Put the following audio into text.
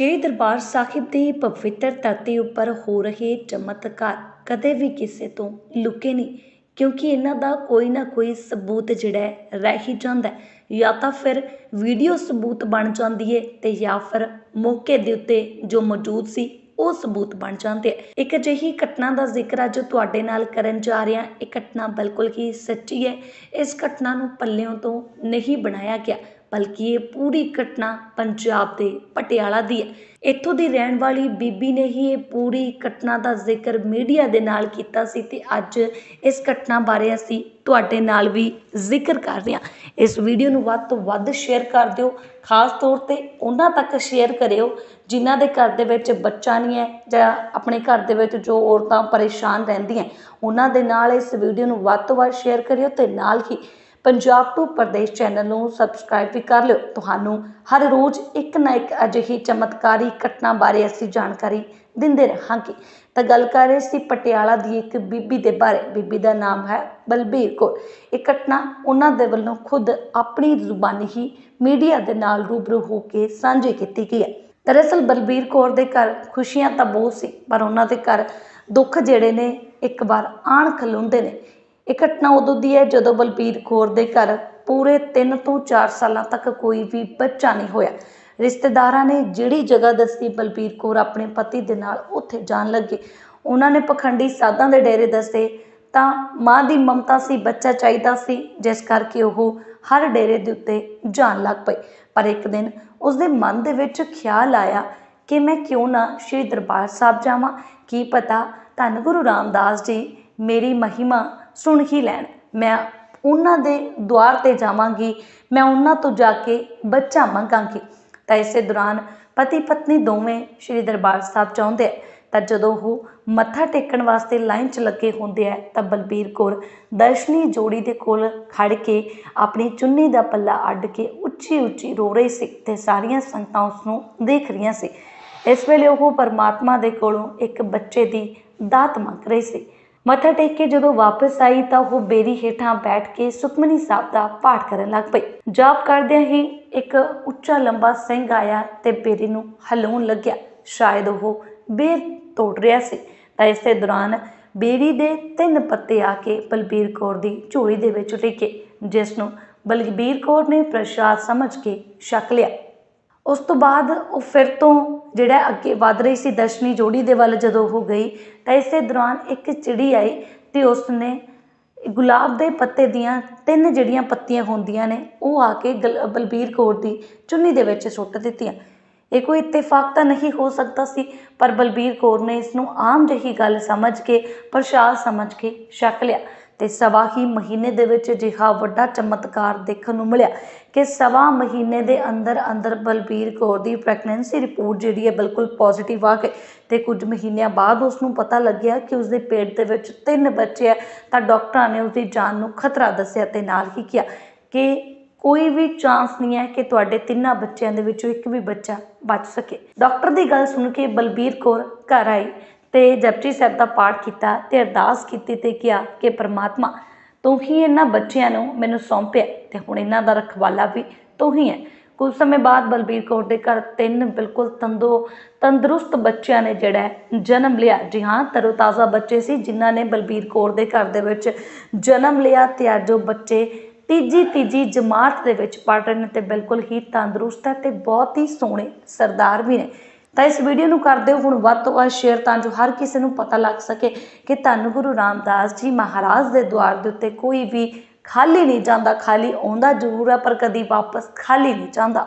ਸ਼੍ਰੀ ਦਰਬਾਰ ਸਾਹਿਬ ਦੀ ਪਵਿੱਤਰ ਧਰਤੀ ਉੱਪਰ ਹੋ ਰਹੇ ਚਮਤਕਾਰ ਕਦੇ ਵੀ ਕਿਸੇ ਤੋਂ ਲੁਕੇ ਨਹੀਂ, ਕਿਉਂਕਿ ਇਹਨਾਂ ਦਾ ਕੋਈ ਨਾ ਕੋਈ ਸਬੂਤ ਜਿਹੜਾ ਰਹਿ ਹੀ ਜਾਂਦਾ ਜਾਂ ਤਾਂ ਫਿਰ ਵੀਡੀਓ ਸਬੂਤ ਬਣ ਜਾਂਦੀ ਹੈ ਤੇ ਜਾਂ ਫਿਰ ਮੌਕੇ ਦੇ ਉੱਤੇ ਜੋ ਮੌਜੂਦ ਸੀ, ਉਹ ਸਬੂਤ ਬਣ ਜਾਂਦੇ ਆ। ਇੱਕ ਅਜਿਹੀ ਘਟਨਾ ਦਾ ਜ਼ਿਕਰ ਅੱਜ ਤੁਹਾਡੇ ਨਾਲ ਕਰਨ ਜਾ ਰਿਹਾ ਇਹ ਘਟਨਾ ਬਿਲਕੁਲ ਹੀ ਸੱਚੀ ਹੈ। ਇਸ ਘਟਨਾ ਨੂੰ ਪੱਲਿਓਂ ਤੋਂ ਨਹੀਂ ਬਣਾਇਆ ਗਿਆ। ਬਲਕਿ ਇਹ ਪੂਰੀ ਘਟਨਾ ਪੰਜਾਬ ਦੇ ਪਟਿਆਲਾ ਦੀ ਹੈ। ਇੱਥੋਂ ਦੀ ਰਹਿਣ ਵਾਲੀ ਬੀਬੀ ਨੇ ਹੀ ਇਹ ਪੂਰੀ ਘਟਨਾ ਦਾ ਜ਼ਿਕਰ ਮੀਡੀਆ ਦੇ ਨਾਲ ਕੀਤਾ ਸੀ ਤੇ ਅੱਜ ਇਸ ਘਟਨਾ ਬਾਰੇ ਅਸੀਂ ਤੁਹਾਡੇ ਨਾਲ ਵੀ ਜ਼ਿਕਰ ਕਰ ਰਹੇ ਹਾਂ। ਇਸ ਵੀਡੀਓ ਨੂੰ ਵੱਧ ਤੋਂ ਵੱਧ ਸ਼ੇਅਰ ਕਰ ਦਿਓ। ਖਾਸ ਤੌਰ ਤੇ ਉਹਨਾਂ ਤੱਕ ਸ਼ੇਅਰ ਕਰਿਓ ਜਿਨ੍ਹਾਂ ਦੇ ਘਰ ਦੇ ਵਿੱਚ ਬੱਚਾ ਨਹੀਂ ਹੈ ਜਾਂ ਆਪਣੇ ਘਰ ਦੇ ਵਿੱਚ ਜੋ ਔਰਤਾਂ ਪਰੇਸ਼ਾਨ ਰਹਿੰਦੀਆਂ, ਉਹਨਾਂ ਦੇ ਨਾਲ ਇਸ ਵੀਡੀਓ ਨੂੰ ਵੱਧ ਤੋਂ ਵੱਧ ਸ਼ੇਅਰ ਕਰਿਓ ਤੇ ਨਾਲ ਹੀ ਪੰਜਾਬ ਟੂ ਪ੍ਰਦੇਸ਼ ਚੈਨਲ ਨੂੰ ਸਬਸਕ੍ਰਾਈਬ ਵੀ ਕਰ ਲਿਓ। ਤੁਹਾਨੂੰ ਹਰ ਰੋਜ਼ ਇੱਕ ਨਾ ਇੱਕ ਅਜਿਹੀ ਚਮਤਕਾਰੀ ਘਟਨਾ ਬਾਰੇ ਅਸੀਂ ਜਾਣਕਾਰੀ ਦਿੰਦੇ ਰਹਾਂਗੇ। ਤਾਂ ਗੱਲ ਕਰ ਰਹੇ ਸੀ ਪਟਿਆਲਾ ਦੀ ਇੱਕ ਬੀਬੀ ਦੇ ਬਾਰੇ। ਬੀਬੀ ਦਾ ਨਾਮ ਹੈ ਬਲਬੀਰ ਕੌਰ। ਇਹ ਘਟਨਾ ਉਹਨਾਂ ਦੇ ਵੱਲੋਂ ਖੁਦ ਆਪਣੀ ਜ਼ੁਬਾਨੀ ਹੀ ਮੀਡੀਆ ਦੇ ਨਾਲ ਰੂਬਰੂ ਹੋ ਕੇ ਸਾਂਝੀ ਕੀਤੀ ਗਈ ਹੈ। ਦਰਅਸਲ ਬਲਬੀਰ ਕੌਰ ਦੇ ਘਰ ਖੁਸ਼ੀਆਂ ਤਾਂ ਬਹੁਤ ਸੀ, ਪਰ ਉਹਨਾਂ ਦੇ ਘਰ ਦੁੱਖ ਜਿਹੜੇ ਨੇ ਇੱਕ ਵਾਰ ਆਣ ਖਲੋਂਦੇ ਨੇ। ਇਹ ਘਟਨਾ ਉਦੋਂ ਦੀ ਹੈ ਜਦੋਂ ਬਲਬੀਰ ਕੌਰ ਦੇ ਘਰ ਪੂਰੇ 3 ਤੋਂ 4 ਸਾਲਾਂ ਤੱਕ ਕੋਈ ਵੀ ਬੱਚਾ ਨਹੀਂ ਹੋਇਆ। ਰਿਸ਼ਤੇਦਾਰਾਂ ਨੇ ਜਿਹੜੀ ਜਗ੍ਹਾ ਦੱਸੀ, ਬਲਬੀਰ ਕੌਰ ਆਪਣੇ ਪਤੀ ਦੇ ਨਾਲ ਉੱਥੇ ਜਾਣ ਲੱਗੇ। ਉਹਨਾਂ ਨੇ ਪਖੰਡੀ ਸਾਧਾਂ ਦੇ ਡੇਰੇ ਦੱਸੇ ਤਾਂ ਮਾਂ ਦੀ ਮਮਤਾ ਸੀ, ਬੱਚਾ ਚਾਹੀਦਾ ਸੀ, ਜਿਸ ਕਰਕੇ ਉਹ ਹਰ ਡੇਰੇ ਦੇ ਉੱਤੇ ਜਾਣ ਲੱਗ ਪਈ ਪਰ ਇੱਕ ਦਿਨ ਉਸਦੇ ਮਨ ਦੇ ਵਿੱਚ ਖਿਆਲ ਆਇਆ ਕਿ ਮੈਂ ਕਿਉਂ ਨਾ ਸ਼੍ਰੀ ਦਰਬਾਰ ਸਾਹਿਬ ਜਾਵਾਂ। ਕੀ ਪਤਾ ਧੰਨ ਗੁਰੂ ਰਾਮਦਾਸ ਜੀ, ਮੇਰੀ ਮਹਿਮਾ ਸੁਣ ਹੀ ਲੈਣ। ਮੈਂ ਉਹਨਾਂ ਦੇ ਦੁਆਰ ਤੇ ਜਾਵਾਂਗੀ। ਮੈਂ ਉਹਨਾਂ ਤੋਂ ਜਾ ਕੇ ਬੱਚਾ ਮੰਗਾਂਗੀ। ਤਾਂ ਇਸੇ ਦੌਰਾਨ ਪਤੀ ਪਤਨੀ ਦੋਵੇਂ ਸ਼੍ਰੀ ਦਰਬਾਰ ਸਾਹਿਬ ਚਾਹੁੰਦੇ ਆ। ਤਾਂ ਜਦੋਂ ਉਹ ਮੱਥਾ ਟੇਕਣ ਵਾਸਤੇ ਲਾਈਨ 'ਚ ਲੱਗੇ ਹੁੰਦੇ ਆ, ਤਾਂ ਬਲਬੀਰ ਕੌਰ ਦਰਸ਼ਨੀ ਜੋੜੀ ਦੇ ਕੋਲ ਖੜ ਕੇ ਆਪਣੀ ਚੁੰਨੀ ਦਾ ਪੱਲਾ ਅੱਡ ਕੇ ਉੱਚੀ ਉੱਚੀ ਰੋ ਰਹੀ ਸੀ ਤੇ ਸਾਰੀਆਂ ਸੰਗਤਾਂ ਉਸ ਨੂੰ ਦੇਖ ਰਹੀਆਂ ਸੀ। ਇਸ ਵੇਲੇ ਉਹ ਪਰਮਾਤਮਾ ਦੇ ਕੋਲੋਂ ਇੱਕ ਬੱਚੇ ਦੀ ਦਾਤ ਮੰਗ ਰਹੀ ਸੀ। ਮੱਥਾ ਟੇਕ ਕੇ ਜਦੋਂ ਵਾਪਸ ਆਈ ਤਾਂ ਉਹ ਬੇਰੀ ਹੇਠਾਂ ਬੈਠ ਕੇ ਸੁਖਮਨੀ ਸਾਹਿਬ ਦਾ ਪਾਠ ਕਰਨ ਲੱਗ ਪਈ। ਜਾਪ ਕਰਦਿਆਂ ਹੀ ਇੱਕ ਉੱਚਾ ਲੰਬਾ ਸਿੰਘ ਆਇਆ ਤੇ ਬੇਰੀ ਨੂੰ ਹਲਾਉਣ ਲੱਗਿਆ। ਸ਼ਾਇਦ ਉਹ ਬੇਰ ਤੋੜ ਰਿਹਾ ਸੀ। ਤਾਂ ਇਸੇ ਦੌਰਾਨ ਬੇਰੀ ਦੇ ਤਿੰਨ ਪੱਤੇ ਆ ਕੇ ਬਲਬੀਰ ਕੌਰ ਦੀ ਝੋਲੀ ਦੇ ਵਿੱਚ ਟਿਕੇ ਜਿਸ ਨੂੰ ਬਲਬੀਰ ਕੌਰ ਨੇ ਪ੍ਰਸ਼ਾਦ ਸਮਝ ਕੇ ਛਕ ਲਿਆ। ਉਸ ਤੋਂ ਬਾਅਦ ਉਹ ਫਿਰ ਤੋਂ ਜਿਹੜਾ ਅੱਗੇ ਵੱਧ ਰਹੀ ਸੀ ਦਰਸ਼ਨੀ ਜੋੜੀ ਦੇ ਵੱਲ ਜਦੋਂ ਉਹ ਗਈ, ਤਾਂ ਇਸੇ ਦੌਰਾਨ ਇੱਕ ਚਿੜੀ ਆਈ ਅਤੇ ਉਸਨੇ ਗੁਲਾਬ ਦੇ ਪੱਤੇ ਦੀਆਂ ਤਿੰਨ ਜਿਹੜੀਆਂ ਪੱਤੀਆਂ ਹੁੰਦੀਆਂ ਨੇ, ਉਹ ਆ ਕੇ ਗਲ- ਬਲਬੀਰ ਕੌਰ ਦੀ ਚੁੰਨੀ ਦੇ ਵਿੱਚ ਸੁੱਟ ਦਿੱਤੀਆਂ। ਇਹ ਕੋਈ ਇਤਫਾਕ ਤਾਂ ਨਹੀਂ ਹੋ ਸਕਦਾ ਸੀ, ਪਰ ਬਲਬੀਰ ਕੌਰ ਨੇ ਇਸ ਨੂੰ ਆਮ ਜਿਹੀ ਗੱਲ ਸਮਝ ਕੇ ਪ੍ਰਸ਼ਾਦ ਸਮਝ ਕੇ ਛਕ ਲਿਆ। ਤੇ ਸਵਾ ਹੀ ਮਹੀਨੇ ਦੇ ਵਿੱਚ ਅਜਿਹਾ ਵੱਡਾ ਚਮਤਕਾਰ ਦੇਖਣ ਨੂੰ ਮਿਲਿਆ ਕਿ ਸਵਾ ਮਹੀਨੇ ਦੇ ਅੰਦਰ ਅੰਦਰ ਬਲਬੀਰ ਕੌਰ ਦੀ ਪ੍ਰੈਗਨੈਂਸੀ ਰਿਪੋਰਟ ਜਿਹੜੀ ਹੈ ਬਿਲਕੁਲ ਪੋਜ਼ਿਟਿਵ ਆ ਗਈ ਤੇ ਕੁਝ ਮਹੀਨਿਆਂ ਬਾਅਦ ਉਸ ਨੂੰ ਪਤਾ ਲੱਗਿਆ ਕਿ ਉਸ ਦੇ ਪੇਟ ਦੇ ਵਿੱਚ ਤਿੰਨ ਬੱਚੇ ਆ ਤਾਂ ਡਾਕਟਰਾਂ ਨੇ ਉਸ ਦੀ ਜਾਨ ਨੂੰ ਖਤਰਾ ਦੱਸਿਆ ਤੇ ਨਾਲ ਹੀ ਕਿਹਾ ਕਿ ਕੋਈ ਵੀ ਚਾਂਸ ਨਹੀਂ ਹੈ ਕਿ ਤੁਹਾਡੇ ਤਿੰਨਾਂ ਬੱਚਿਆਂ ਦੇ ਵਿੱਚੋਂ ਇੱਕ ਵੀ ਬੱਚਾ ਬਚ ਸਕੇ। ਡਾਕਟਰ ਦੀ ਗੱਲ ਸੁਣ ਕੇ ਬਲਬੀਰ ਕੌਰ ਘਰ ਆਈ ਤੇ ਜਪਜੀ ਸਾਹਿਬ ਦਾ ਪਾਠ ਕੀਤਾ ਤੇ ਅਰਦਾਸ ਕੀਤੀ ਤੇ ਕਿਹਾ ਕਿ ਪ੍ਰਮਾਤਮਾ, ਤੂੰ ਹੀ ਇਹਨਾਂ ਬੱਚਿਆਂ ਨੂੰ ਮੈਨੂੰ ਸੌਂਪਿਆ ਤੇ ਹੁਣ ਇਹਨਾਂ ਦਾ ਰਖਵਾਲਾ ਵੀ ਤੂੰ ਹੀ ਹੈ। ਕੁਝ ਸਮੇਂ ਬਾਅਦ ਬਲਬੀਰ ਕੌਰ ਦੇ ਘਰ ਤਿੰਨ ਬਿਲਕੁਲ ਤੰਦੋ, ਤੰਦਰੁਸਤ ਬੱਚਿਆਂ ਨੇ ਜਿਹੜਾ ਜਨਮ ਲਿਆ। ਜੀ ਹਾਂ, ਤਰੋਤਾਜ਼ਾ ਬੱਚੇ ਸੀ ਜਿਨ੍ਹਾਂ ਨੇ ਬਲਬੀਰ ਕੌਰ ਦੇ ਘਰ ਦੇ ਵਿੱਚ ਜਨਮ ਲਿਆ ਤੇ ਅੱਜ ਉਹ ਬੱਚੇ ਤੀਜੀ ਤੀਜੀ ਜਮਾਤ ਦੇ ਵਿੱਚ ਪੜ੍ਹ ਰਹੇ ਨੇ ਤੇ ਬਿਲਕੁਲ ਹੀ ਤੰਦਰੁਸਤ ਹੈ ਤੇ ਬਹੁਤ ਹੀ ਸੋਹਣੇ ਸਰਦਾਰ ਵੀ ਨੇ। ਤਾਂ ਇਸ ਵੀਡੀਓ ਨੂੰ ਕਰ ਦਿਓ ਹੁਣ ਵੱਧ ਤੋਂ ਵੱਧ ਸ਼ੇਅਰ ਤਾਂ ਜੋ ਹਰ ਕਿਸੇ ਨੂੰ ਪਤਾ ਲੱਗ ਸਕੇ ਕਿ ਧੰਨ ਗੁਰੂ ਰਾਮਦਾਸ ਜੀ ਮਹਾਰਾਜ ਦੇ ਦੁਆਰ ਦੇ ਉੱਤੇ ਕੋਈ ਵੀ ਖਾਲੀ ਨਹੀਂ ਜਾਂਦਾ, ਖਾਲੀ ਆਉਂਦਾ ਜ਼ਰੂਰ ਹੈ ਪਰ ਕਦੀ ਵਾਪਸ ਖਾਲੀ ਨਹੀਂ ਜਾਂਦਾ।